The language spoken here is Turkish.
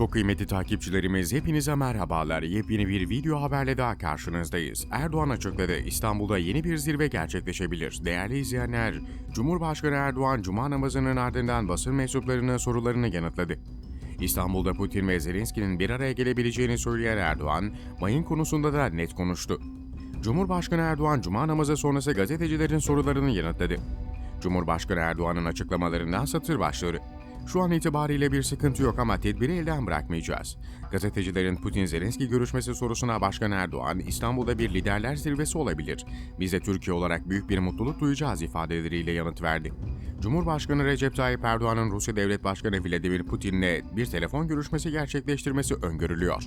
Çok kıymetli takipçilerimiz hepinize merhabalar. Yepyeni bir video haberle daha karşınızdayız. Erdoğan açıkladı İstanbul'da yeni bir zirve gerçekleşebilir. Değerli izleyenler, Cumhurbaşkanı Erdoğan cuma namazının ardından basın mensuplarının sorularını yanıtladı. İstanbul'da Putin ve Zelenski'nin bir araya gelebileceğini söyleyen Erdoğan, mayın konusunda da net konuştu. Cumhurbaşkanı Erdoğan cuma namazı sonrası gazetecilerin sorularını yanıtladı. Cumhurbaşkanı Erdoğan'ın açıklamalarından satır başları. Şu an itibariyle bir sıkıntı yok ama tedbiri elden bırakmayacağız. Gazetecilerin Putin-Zelenski görüşmesi sorusuna Başkan Erdoğan, İstanbul'da bir liderler zirvesi olabilir. Biz de Türkiye olarak büyük bir mutluluk duyacağız ifadeleriyle yanıt verdi. Cumhurbaşkanı Recep Tayyip Erdoğan'ın Rusya Devlet Başkanı Vladimir Putin'le bir telefon görüşmesi gerçekleştirmesi öngörülüyor.